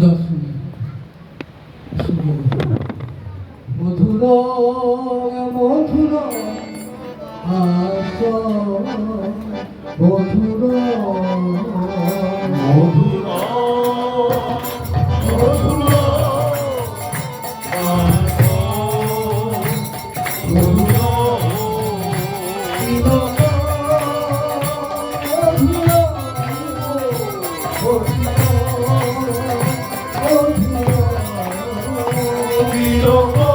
দর্শনী মধুর মধুর মধুর মধুর we don't Ouvir,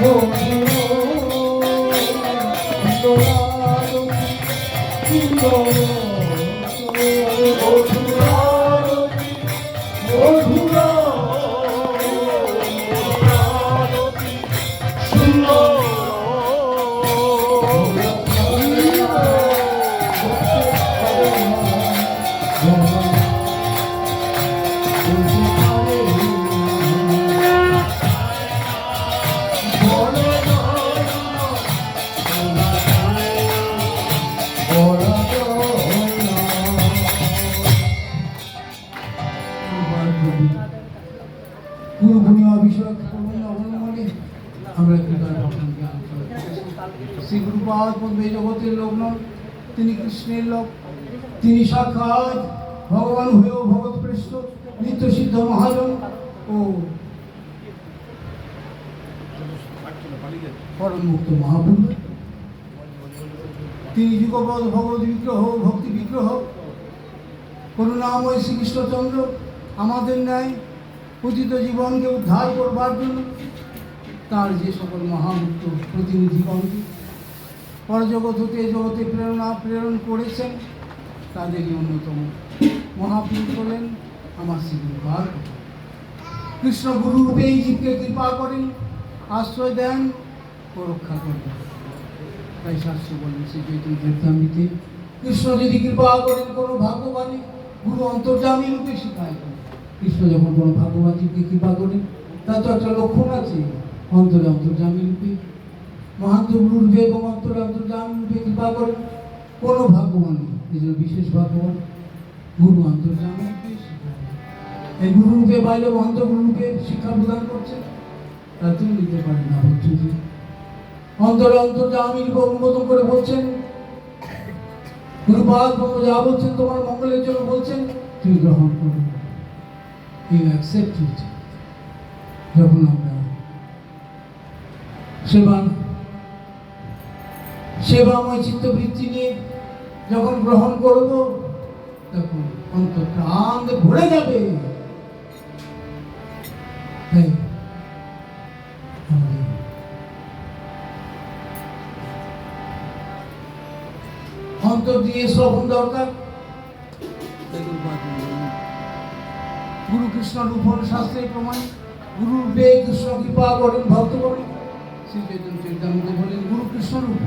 গুরু করছি। শ্রী গুরুপাদ পদ্মে জগতের লোক নন, তিনি কৃষ্ণের লোক। তিনি সাক্ষাৎ ভগবান হয়েও ভগৎ পৃষ্ঠ নিত্য সিদ্ধ মহাজন। ও পরম মুক্ত মহাপুরুষ তিনি যুগপদ ভগবত বিগ্রহ, ভক্তি বিগ্রহ। করুণাময় শ্রীকৃষ্ণচন্দ্র আমাদের ন্যায় পতিত জীবনকে উদ্ধার করবার জন্য তার যে সকল মহামুক্ত প্রতিনিধিগণকে পরজগৎ হতে জগতে প্রেরণা প্রেরণ করেছেন, তাদেরই অন্যতম মহাপুরুষ হলেন আমার শ্রী কৃষ্ণ গুরু এই জীবকে কৃপা করেন, আশ্রয় দেন ও রক্ষা করেন। তাই শাস্ত্র বলেন শ্রী চৈতন্য চরিতামৃতে কৃষ্ণ যদি কৃপা করেন কোনো ভাগ্যবানে গুরু অন্তর্জামী রূপে শিখায় কৃষ্ণ যখন কোনো ভাগ্যবাদীকে কৃপা করেন, তার তো একটা লক্ষণ আছে। অন্তরে অন্তর্জামী রূপে মহান্ত গুরু রূপে এবং অন্তরে অন্তর্জামী রূপে কৃপা করেন কোনো ভাগ্যবান এই জন্য বিশেষ ভাগ্যবান। গুরু অন্তর্জামী এই গুরু রূপে বাইরে মহন্ত গুরু রূপে শিক্ষা প্রদান করছেন তাতেও নিতে পারে না বুদ্ধজি অন্তরে অন্তর্জামী রূপে অনুমোদন করে বলছেন, গুরুপাদ ব্রহ্ম যা বলছেন তোমার মঙ্গলের জন্য বলছেন তুমি গ্রহণ করো ইউ অ্যাকসেপ্ট যখন আমরা সেবা। সেবাময় চিত্তবৃত্তি নিয়ে যখন গ্রহণ করব, তখন আনন্দে ভরে যাবে। অন্তর দিয়ে শ্রবণ দরকার। গুরু কৃষ্ণ রূপন শাস্ত্রের প্রমাণ গুরু রূপে কৃষ্ণ কৃপা করেন ভক্ত করেন শ্রী চৈতন্য চৈতামৃতে বলেন, গুরু কৃষ্ণ রূপ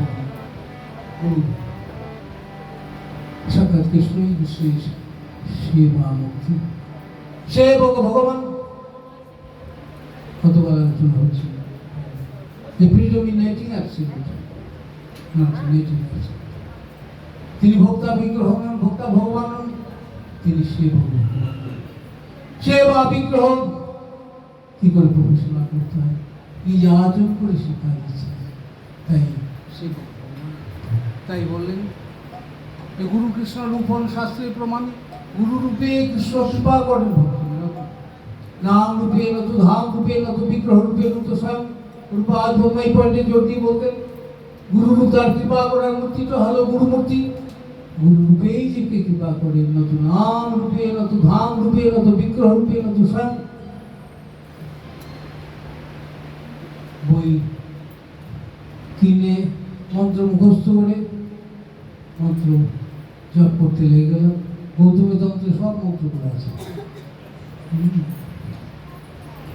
গুরু সাক্ষাৎ কৃষ্ণই বিশ্বের সেবা মুক্তি। ভগবান কতবার আলোচনা হচ্ছে তিনি ভোক্তা বিগ্রহ নন, ভোক্তা ভগবান নন, তিনি বিগ্রহ, কি করে প্রফেশনা করতে হয়? নিজে আচরণ করে শেখা দিচ্ছে তাই তাই বললেন গুরু কৃষ্ণ রূপন শাস্ত্রের প্রমাণ গুরু রূপে কৃষ্ণ কৃপা করেন নাম রূপে নত ধাম রূপে নত বিগ্রহ রূপে নত স্বয়ং ব্রহ্মাই পয়েন্টে জোর বলতেন গুরু রূপ তার কৃপা করার মূর্তিটা হলো গুরু মূর্তি গুরু রূপেই জীবকে কৃপা করেন নত নাম রূপে নত ধাম রূপে নত বিগ্রহ রূপে নত স্বয়ং বই কিনে মন্ত্র মুখস্থ করে মন্ত্র জপ করতে লেগে গেল। গৌতমী তন্ত্রে সব মন্ত্র করে আছে।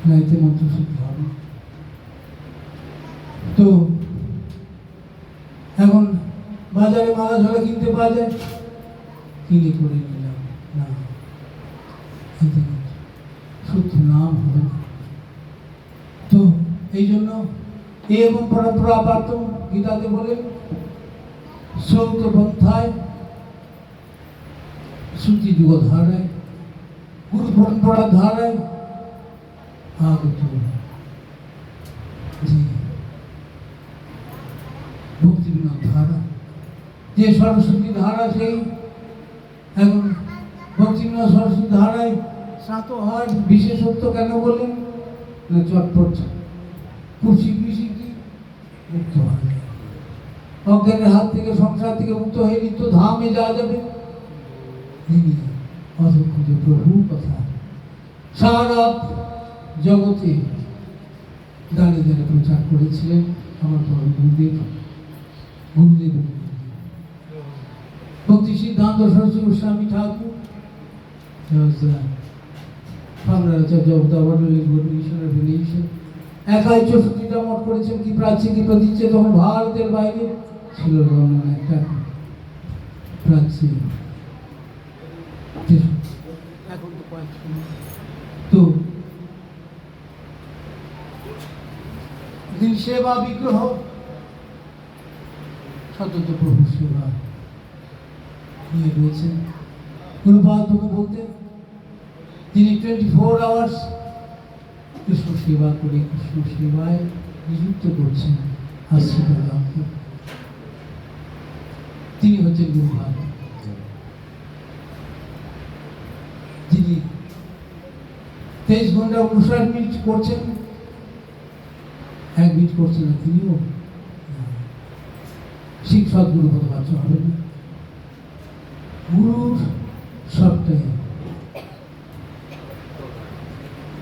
রাইতে মন্ত্র শিখতে হবে। তো এখন বাজারে মালা ঝোলা কিনতে পাওয়া যায়? কিনে করে নিলাম। না, এতে নাম হবে না। এই জন্য এ এবং পরম্পরা পার্থ গীতাতে বলে শ্রৌত পন্থায় শ্রুতি যুগ ধারায় গুরু পরম্পরা ধারায় আগত। যে ধারা। যে সরস্বতী ধারা সেই, এখন ভক্তিবিনোদ সরস্বতী ধারায় স্নাত হয়, বিশেষত্ব কেন বলেন না চটপট। খুশি খুশি কি? মুক্ত অজ্ঞানের হাত থেকে, সংসার থেকে মুক্ত হয়ে নিত্য ধামে যাওয়া যাবে। তিনি প্রভু কথা। সারা জগতে দাঁড়িয়ে দাঁড়িয়ে প্রচার করেছিলেন, আমার বড় গুরুদেব গুরুদেব ভক্তি সিদ্ধান্ত, Saraswati Goswami Thakur বাংলাচার্য of the World Revolution Revelation একাই চৌষট্টিটা মত করেছেন, কি প্রাচ্যে, কি প্রতিচ্ছে, তখন ভারতের বাইরে ছিল একটা প্রাচ্যে। তো তিনি সেবা, বিগ্রহ সতত প্রভু সেবা নিয়ে রয়েছেন। গুরুপাদ প্রভু বলতেন, তিনি টোয়েন্টি ফোর আওয়ার্স কৃষ্ণ সেবা করে কৃষ্ণ সেবায় নিযুক্ত করছেন আশ্রিতকে তিনি হচ্ছেন গুরুভাগ যিনি তেইশ ঘণ্টা মিনিট করছেন, এক মিনিট করছেন না তিনিও। শিক্ষক গুরু হতে পারছে, হবে না। গুরুর সবটাই।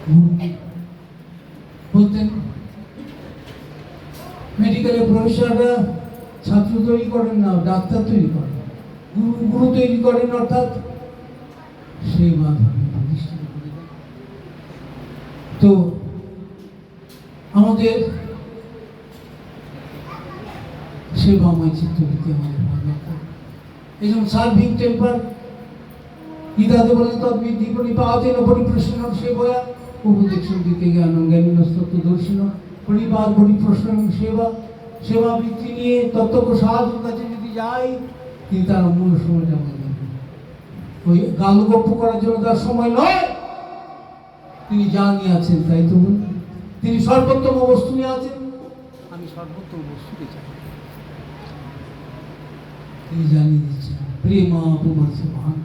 গুরু বলতেন মেডিকেলের প্রফেসররা ছাত্র তৈরি করেন না, ডাক্তার তৈরি করেন গুরু গুরু তৈরি করেন অর্থাৎ সেই মাধ্যমে তো আমাদের সেবাময় চিত্রবৃত্তি আমাদের এই যেমন সার্ভিং টেম্পার গীতাতে বলেন তদ্বিধি পরিপাতেন পরিপ্রশ্ন সেবয়া উপদেশন দিতে জ্ঞান জ্ঞানীন তত্ত্ব দর্শন পরিবার পরিপ্রশ্ন সেবা সেবা বৃত্তি নিয়ে তত্ত্ব সাহায্যের কাছে যদি যাই তিনি তার মূল সময় যেমন ওই গালগপ্প করার জন্য তার সময় নয়। তিনি যা নিয়ে আছেন তাই তো বলুন তিনি সর্বোত্তম বস্তু নিয়ে আছেন। আমি সর্বোত্তম বস্তুকে চাই তিনি জানিয়ে দিচ্ছেন প্রেমা মহান।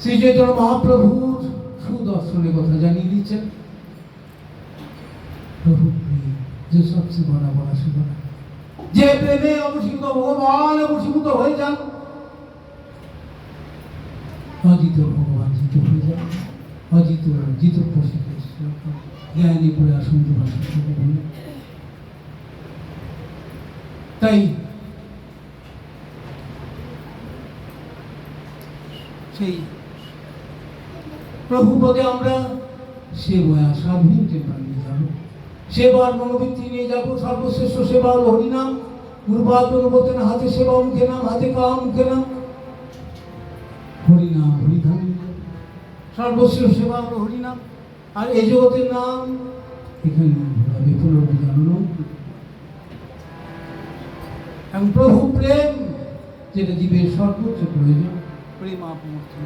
শ্রী চৈতন্য মহাপ্রভুর সুদর্শনের কথা জানিয়ে দিচ্ছেন। প্রভু, যে সবচেয়ে বড় বড় সুবনা যে প্রেমে অবশীভূত ভগবান অবশীভূত হয়ে যান। অজিত ভগবান জিত হয়ে যান। অজিত, জিত প্রসিদ্ধ জ্ঞানী পড়ে আসন্ত তাই সেই প্রভু পদে আমরা সেবায় টেম্পার নিয়ে যাব সেবার মনোবৃত্তি নিয়ে যাব, সর্বশ্রেষ্ঠ সেবা হল হরিনাম। গুরুপাদ বলতেন হাতে সেবা মুখে নাম, হাতে কাম মুখে নাম। হরিনাম, হরিধাম। সর্বশ্রেষ্ঠ সেবা হল হরিনাম। আর এই জগতের নাম এখানে বিপুল জানলো এবং প্রভু প্রেম, যেটা জীবের সর্বোচ্চ প্রয়োজন। প্রেম আপমূর্তি।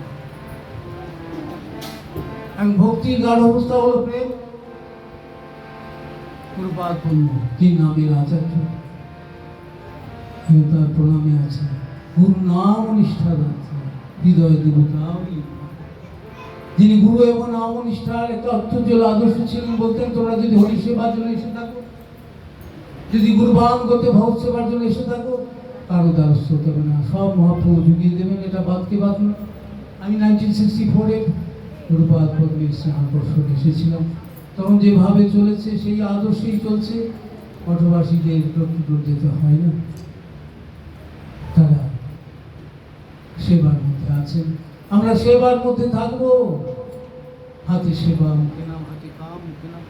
এবং ভক্তির গাঢ় অবস্থা হলো প্রেম গুরুপাদ পূর্ণ যে নামের আচার্য তার প্রণামে আছে। গুরু নাম নিষ্ঠা আছে হৃদয় দেবতা যিনি গুরু এবং নাম নিষ্ঠার একটা অত্যুজ্জ্বল আদর্শ ছিলেন বলতেন, তোমরা যদি হরি সেবার জন্য এসে থাকো, যদি গুরুবান করতে ভগৎ সেবার জন্য এসে থাকো কারও দ্বারস্থ হবে না। সব মহাপ্রভু জুগিয়ে দেবেন, এটা বাদকে বাদ না। আমি নাইনটিন সিক্সটি ফোরে গুরুপাদ পদ্মী স্নেহাকর্ষণ এসেছিলাম তখন যেভাবে চলেছে, সেই আদর্শেই চলছে। মঠবাসীদের লক্ষ্মীপুর যেতে হয় না। তারা সেবার মধ্যে আছেন। আমরা সেবার মধ্যে থাকব। হাতে সেবা, মুখে নাম, হাতে কাম, মুখে নাম।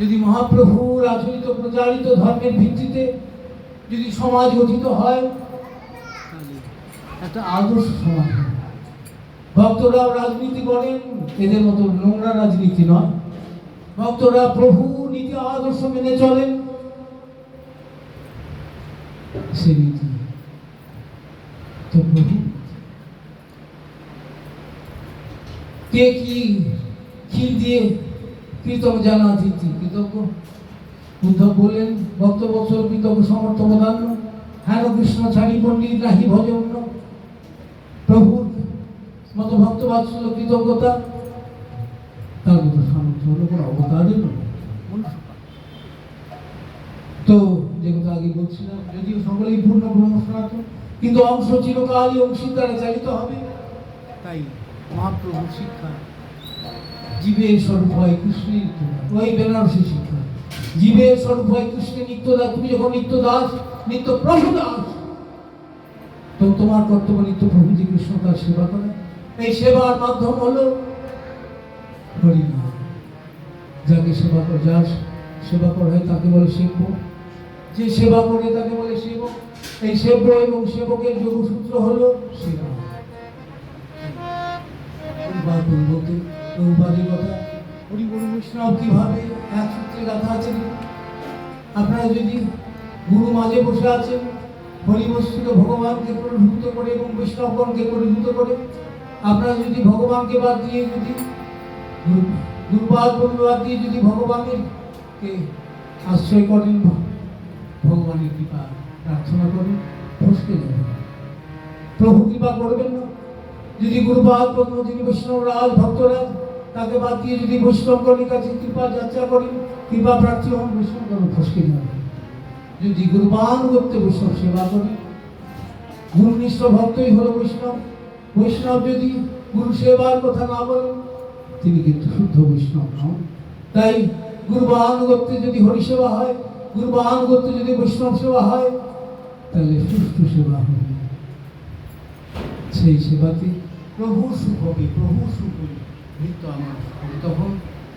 যদি মহাপ্রভুর আচরিত প্রচারিত ধর্মের ভিত্তিতে যদি সমাজ গঠিত হয় একটা আদর্শ সমাজ। ভক্তরাও রাজনীতি করেন, এদের মতো নোংরা রাজনীতি নয়। ভক্তরা প্রভু নীতি আদর্শ মেনে চলেন। সে নীতি। তো প্রভু কে কি ক্ষীর দিয়ে কৃতজ্ঞ জানাতিথি কৃতজ্ঞ? উদ্ধব বললেন, ভক্ত ভক্তবৎসল কৃতজ্ঞ সমর্থ প্রধান হেন কৃষ্ণ ছাড়ি পণ্ডিত নাহি ভজন। প্রভুর মতো ভক্তবাৎসল্য কৃতজ্ঞতা? তার মতো সামর্থ্য হলো কোনো অবতারের নয় তো যে কথা আগে বলছিলাম, যদিও সকলেই পূর্ণ কিন্তু অংশ চিরকালই অংশীর দ্বারা চালিত হবে। তাই মহাপ্রভুর শিক্ষা, জীবের স্বরূপ হয় কৃষ্ণের ওই বেনারসি শিক্ষা, জীবের স্বরূপ হয় কৃষ্ণের তুমি যখন নিত্য দাস নিত্য প্রভু দাস তো তোমার কর্তব্য নিত্য প্রভু যে কৃষ্ণ তার সেবা করা এই সেবার মাধ্যম হলো হরিনাম। যাকে সেবা কর যার সেবা করা, হয়, তাকে বলে সেব্য যে সেবা করে, তাকে বলে সেবক এই সেব্য এবং সেবকের যোগসূত্র হলো সেবা কথা। এক সূত্রে আপনারা যদি গুরু মাঝে বসে আছেন, হরি ভগবানকে পরিভূত করে এবং বৈষ্ণবগণকে পরিভূত করে আপনারা যদি ভগবানকে বাদ দিয়ে যদি গুরুপাদ বাদ দিয়ে যদি ভগবানের কে আশ্রয় করেন, ভগবানের কৃপা প্রার্থনা করেন, ফসকে যাবেন প্রভু কৃপা করবেন না। যদি গুরুপাদ পদ্ম বৈষ্ণব রাজ ভক্তরাজ তাকে বাদ দিয়ে যদি বৈষ্ণবগণের কাছে কৃপা যাত্রা করেন, কৃপা প্রার্থী হন বৈষ্ণবগণ ফসকে যাবে। যদি গুরুবান করতে বৈষ্ণব সেবা করেন গুরুনিষ্ঠ ভক্তই হলো বৈষ্ণব। বৈষ্ণব যদি গুরু সেবার কথা না বলেন, তিনি কিন্তু শুদ্ধ বৈষ্ণব নন। তাই গুরুবান করতে যদি হরিসেবা হয় গুরুবান করতে যদি বৈষ্ণব সেবা হয়, তাহলে সুষ্ঠু সেবা হবে। সেই সেবাতে প্রভু সুখ হবে, প্রভুর সুখ হবে। মৃত্যু আমার। তখন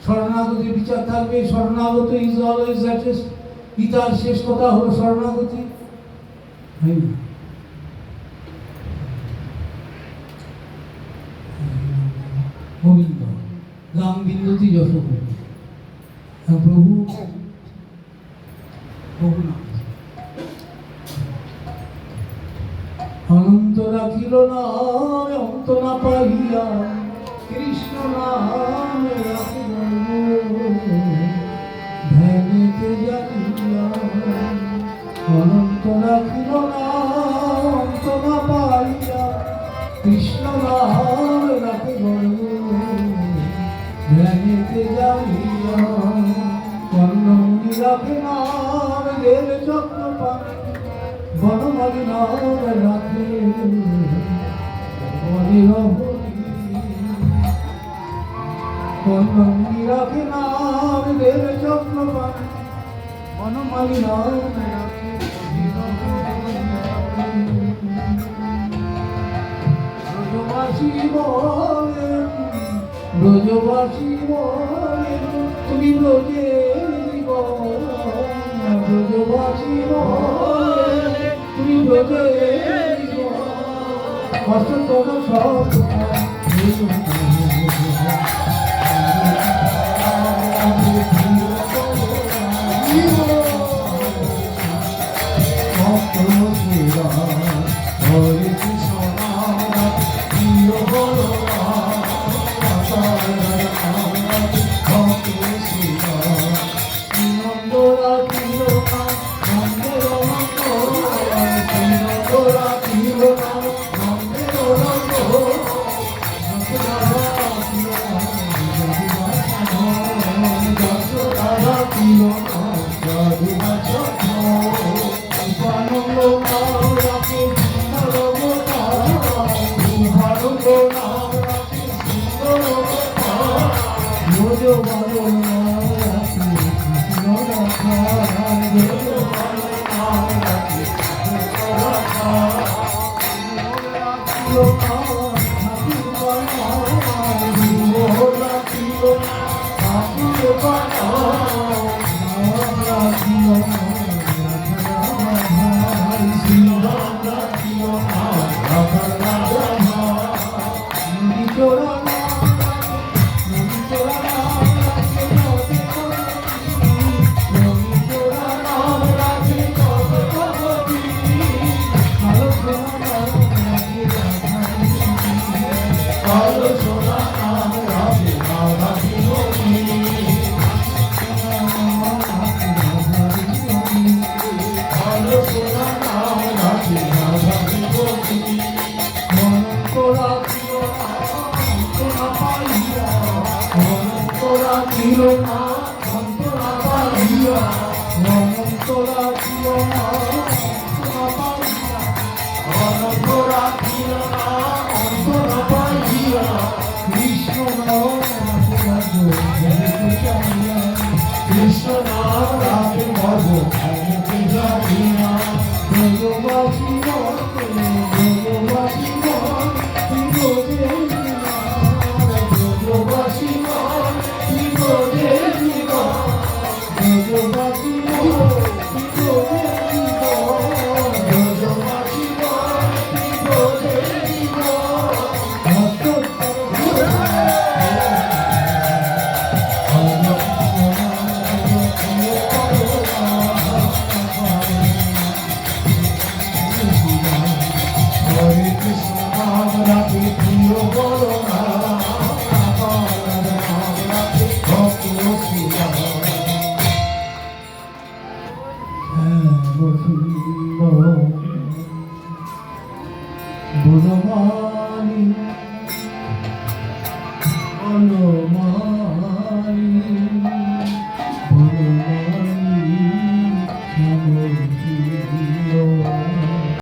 শরণাগতির বিচার থাকবে, শরণাগত ইজ অলওয়েজ অ্যাটেস্ট গীতার শেষ কথা হলো শরণাগতি। হয় না? গোবিন্দ। রাম বিন্দতি যশ প্রভু প্রভু নাম অনন্ত রাখিল না অন্ত না পাইয়া কৃষ্ণ নাম ধ্যানিতে অনন্ত রাখিল না অন্ত না ধ্যানিতে জানিয়া কর্ণমুনি রাখে নাম দেব চক্র পানে বনমালী নাম রাখে রহরি কর্ণমুনি রাখে রাখে বলে ব্রজবাসী তুমি ব্রজে ব্রজবাসী তুমি ব্রজে অষ্টতর সব হরে রাখে